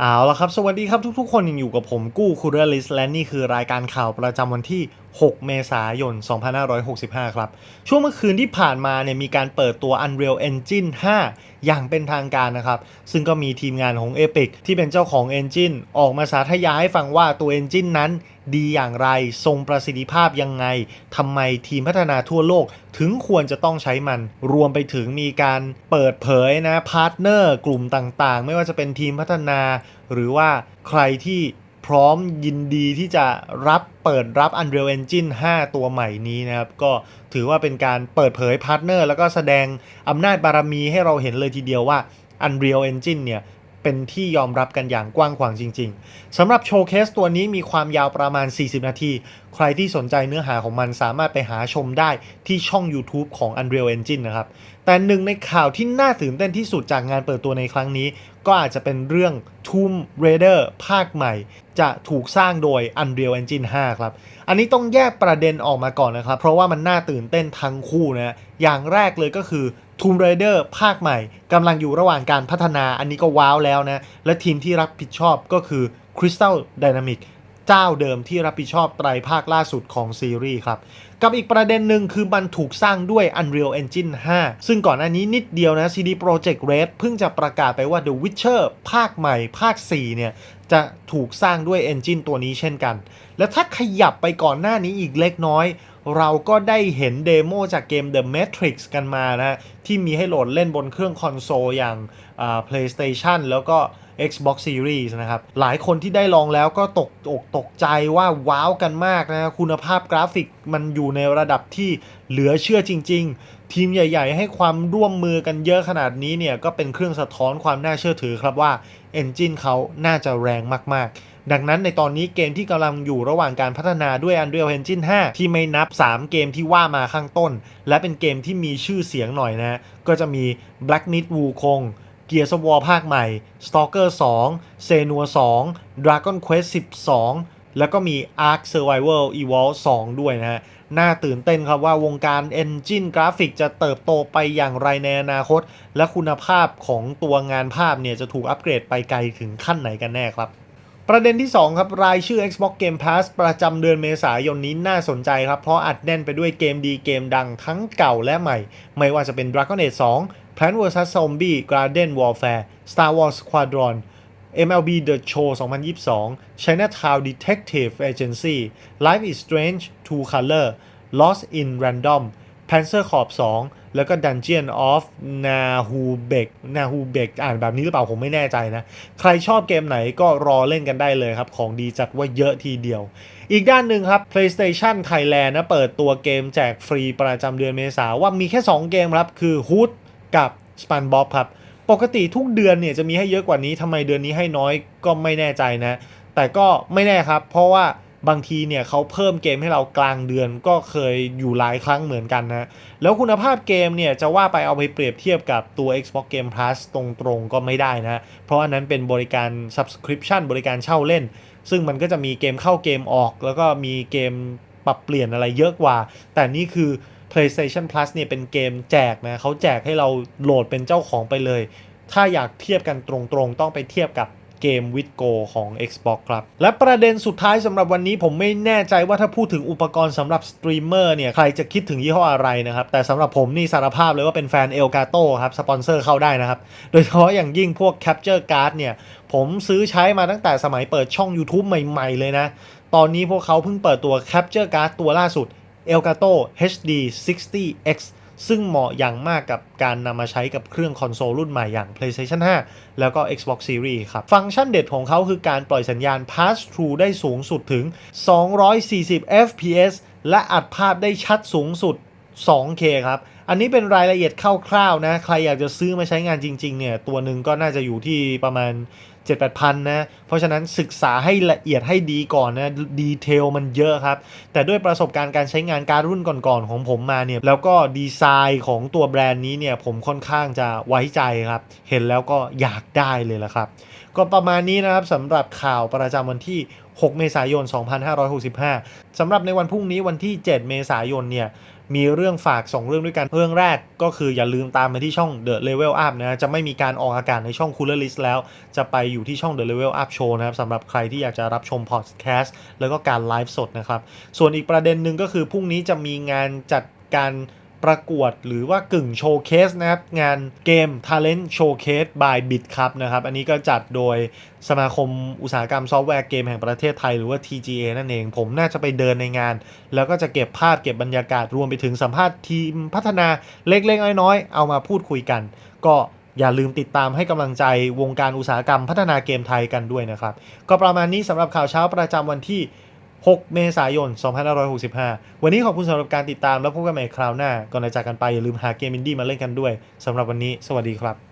เอาละครับ สวัสดีครับทุกๆ คนยังอยู่กับผมกู้คูเรลิสและนี่คือรายการข่าวประจำวันที่ 6 เมษายน 2565 ครับ ช่วงเมื่อคืนที่ผ่านมาเนี่ยมีการเปิดตัว Unreal Engine 5 อย่างเป็นทางการนะครับ ซึ่งก็มีทีมงานของ Epic ที่เป็นเจ้าของ Engine ออกมาสาธยายให้ฟังว่าตัว Engine นั้นดีอย่างไร ทรงประสิทธิภาพยังไง ทำไมทีมพัฒนาทั่วโลกถึงควรจะต้องใช้มัน รวมไปถึงมีการเปิดเผยนะพาร์ทเนอร์กลุ่มต่างๆ ไม่ว่าจะเป็นทีมพัฒนา หรือว่าใครที่ พร้อมยินดีที่จะรับเปิดรับ Unreal Engine 5 ตัวใหม่นี้นะครับ ก็ถือว่าเป็นการเปิดเผยพาร์ทเนอร์แล้วก็แสดงอำนาจบารมีให้เราเห็นเลยทีเดียวว่า Unreal Engine เนี่ยเป็นที่ยอมรับกันอย่างกว้างขวางจริง ๆสำหรับโชว์เคสตัวนี้มีความยาวประมาณ 40 นาที ใครที่สนใจเนื้อหาของมันสามารถไปหาชมได้ที่ช่อง YouTube ของ Unreal Engine นะครับ แต่หนึ่งในข่าวที่น่าตื่นเต้นที่สุดจากงานเปิดตัวในครั้งนี้ ก็อาจจะเป็นเรื่อง Tomb Raider ภาคใหม่ จะถูกสร้างโดย Unreal Engine 5 ครับ อันนี้ต้องแยกประเด็นออกมาก่อนนะครับ เพราะว่ามันน่าตื่นเต้นทั้งคู่นะอย่างแรกเลยก็คือ Tomb Raider ภาคใหม่กำลังอยู่ระหว่างการพัฒนาอันนี้ก็ว้าวแล้วนะ และทีมที่รับผิดชอบก็คือ Crystal Dynamics เจ้าเดิมที่รับผิดชอบไตรภาคล่าสุดของซีรีส์ครับ กับอีกประเด็นหนึ่งคือมันถูกสร้างด้วย Unreal Engine 5 ซึ่งก่อนหน้านี้นิดเดียวนะ CD Projekt Red เพิ่งจะประกาศไปว่า The Witcher ภาคใหม่ภาค 4 เนี่ย จะถูกสร้างด้วย Engine ตัวนี้เช่นกัน และถ้าขยับไปก่อนหน้านี้อีกเล็กน้อย เราก็ได้เห็นเดโมจากเกม The Matrix กันมานะ ที่มีให้โหลดเล่นบนเครื่องคอนโซลอย่าง PlayStation แล้วก็ Xbox Series นะครับ หลายคนที่ได้ลองแล้วก็ตกอกตกใจว่าว้าวกันมากนะคุณภาพกราฟิกมันอยู่ในระดับที่เหลือเชื่อจริง ๆ ทีมใหญ่ ๆ ให้ความร่วมมือกันเยอะขนาดนี้เนี่ย ก็เป็นเครื่องสะท้อนความน่าเชื่อถือครับว่า Engine เขาน่าจะแรงมากๆดังนั้นในตอนนี้เกมที่กำลังอยู่ระหว่างการพัฒนาด้วย Unreal Engine 5 ที่ไม่นับ 3 เกมที่ว่ามาข้างต้น และเป็นเกมที่มีชื่อเสียงหน่อยนะ ก็จะมี Black Myth Wukong เกียร์สวอภาคใหม่ Stalker 2เซนัว2 Dragon Quest 12 แล้วก็มี Ark Survival Evolved 2 ด้วยนะฮะ น่าตื่นเต้นครับว่าวงการ Engine กราฟิกจะเติบโตไปอย่างไรในอนาคต และคุณภาพของตัวงานภาพเนี่ยจะถูกอัปเกรดไปไกลถึงขั้นไหนกันแน่ครับประเด็นที่ 2 ครับ รายชื่อ Xbox Game Pass ประจำเดือนเมษายนนี้น่าสนใจครับ เพราะอัดแน่นไปด้วยเกมดีเกมดังทั้งเก่าและใหม่ ไม่ว่าจะเป็น Dragon Age 2 Plant vs Zombie Garden Warfare Star Wars Squadron MLB The Show 2022 Chinatown Detective Agency Life is Strange Two Color Lost in Random Panzer Corp 2 แล้วก็ Dungeon of Nahubek Nahubek อ่านแบบนี้หรือเปล่าผมไม่แน่ใจนะ ใครชอบเกมไหนก็รอเล่นกันได้เลยครับ ของดีจัดว่าเยอะทีเดียว อีกด้านหนึ่งครับ PlayStation Thailand นะเปิดตัวเกมแจกฟรีประจำเดือนเมษาว่ามีแค่ 2 เกมครับ คือ Hood กับ SpongeBob ครับ ปกติทุกเดือนเนี่ยจะมีให้เยอะกว่านี้ทำไมเดือนนี้ให้น้อยก็ไม่แน่ใจนะ แต่ก็ไม่แน่ครับ เพราะว่าบางทีเนี่ยเขาเพิ่มเกมให้เรากลางเดือนก็เคยอยู่หลายครั้งเหมือนกันนะ แล้วคุณภาพเกมเนี่ยจะว่าไปเอาไปเปรียบเทียบกับตัว Xbox Game Pass ตรงๆก็ไม่ได้นะ เพราะอันนั้นเป็นบริการ Subscription บริการเช่าเล่น ซึ่งมันก็จะมีเกมเข้าเกมออก แล้วก็มีเกมปรับเปลี่ยนอะไรเยอะกว่า แต่นี่คือ PlayStation Plus เนี่ยเป็นเกมแจกนะเขาแจกให้เราโหลดเป็นเจ้าของไปเลย ถ้าอยากเทียบกันตรงๆ ต้องไปเทียบกับเกมวิดโกของ Xbox ครับ และประเด็นสุดท้ายสำหรับวันนี้ผมไม่แน่ใจว่าถ้าพูดถึงอุปกรณ์สำหรับสตรีมเมอร์เนี่ย ใครจะคิดถึงยี่ห้ออะไรนะครับ แต่สำหรับผมนี่สารภาพเลยว่าเป็นแฟนเอลกาโตครับ สปอนเซอร์เข้าได้นะครับ โดยเฉพาะอย่างยิ่งพวก Capture Card เนี่ย ผมซื้อใช้มาตั้งแต่สมัยเปิดช่อง YouTube ใหม่ ๆ เลยนะ ตอนนี้พวกเขาเพิ่งเปิดตัว Capture Card ตัวล่าสุด Elgato HD 60X ซึ่งเหมาะอย่างมากกับการนำมาใช้กับเครื่องคอนโซลรุ่นใหม่อย่าง PlayStation 5 แล้วก็ Xbox Series ครับ ฟังก์ชันเด็ดของเขาคือการปล่อยสัญญาณ Pass Through ได้สูงสุดถึง 240 FPS และอัดภาพได้ชัดสูงสุด 2K ครับ อันนี้เป็นรายละเอียดคร่าวๆนะ ใครอยากจะซื้อมาใช้งานจริงๆเนี่ย ตัวหนึ่งก็น่าจะอยู่ที่ประมาณ 7 8พันนะ เพราะฉะนั้นศึกษาให้ละเอียดให้ดีก่อนนะ ดีเทลมันเยอะครับ แต่ด้วยประสบการณ์การใช้งานการรุ่นก่อนๆของผมมาเนี่ย แล้วก็ดีไซน์ของตัวแบรนด์นี้เนี่ย ผมค่อนข้างจะไว้ใจครับ เห็นแล้วก็อยากได้เลยละครับ ก็ประมาณนี้นะครับสำหรับข่าวประจำวันที่ 6 เมษายน 2565สำหรับในวันพรุ่งนี้วันที่ 7 เมษายนเนี่ยมีเรื่องฝาก 2 เรื่องด้วยกัน เรื่องแรกก็คืออย่าลืมตามมาที่ช่อง The Level Up นะจะไม่มีการออกอากาศในช่อง Cooler List แล้ว จะไปอยู่ที่ช่อง The Level Up Show นะครับสำหรับใครที่อยากจะรับชมพอดแคสต์แล้วก็การไลฟ์สดนะครับ ส่วนอีกประเด็นหนึ่งก็คือพรุ่งนี้จะมีงานจัดการ ประกวดหรือว่ากึ่งโชว์เคสนะครับ งานเกม Talent Showcase by Bit ครับนะครับ อันนี้ก็จัดโดยสมาคมอุตสาหกรรมซอฟต์แวร์เกมแห่งประเทศไทยหรือว่า TGA นั่นเอง ผมน่าจะไปเดินในงาน แล้วก็จะเก็บภาพเก็บบรรยากาศรวมไปถึงสัมภาษณ์ทีมพัฒนาเล็กๆ น้อยๆ เอามาพูดคุยกัน ก็อย่าลืมติดตามให้กำลังใจวงการอุตสาหกรรมพัฒนาเกมไทยกันด้วยนะครับ ก็ประมาณนี้สำหรับข่าวเช้าประจำวันที่ 6 เมษายน 2565 วันนี้ขอบคุณสำหรับการติดตามแล้วพบกันใหม่คราวหน้า ก่อนจะจากกันไปอย่าลืมหาเกมอินดี้มาเล่นกันด้วยสำหรับวันนี้ สวัสดีครับ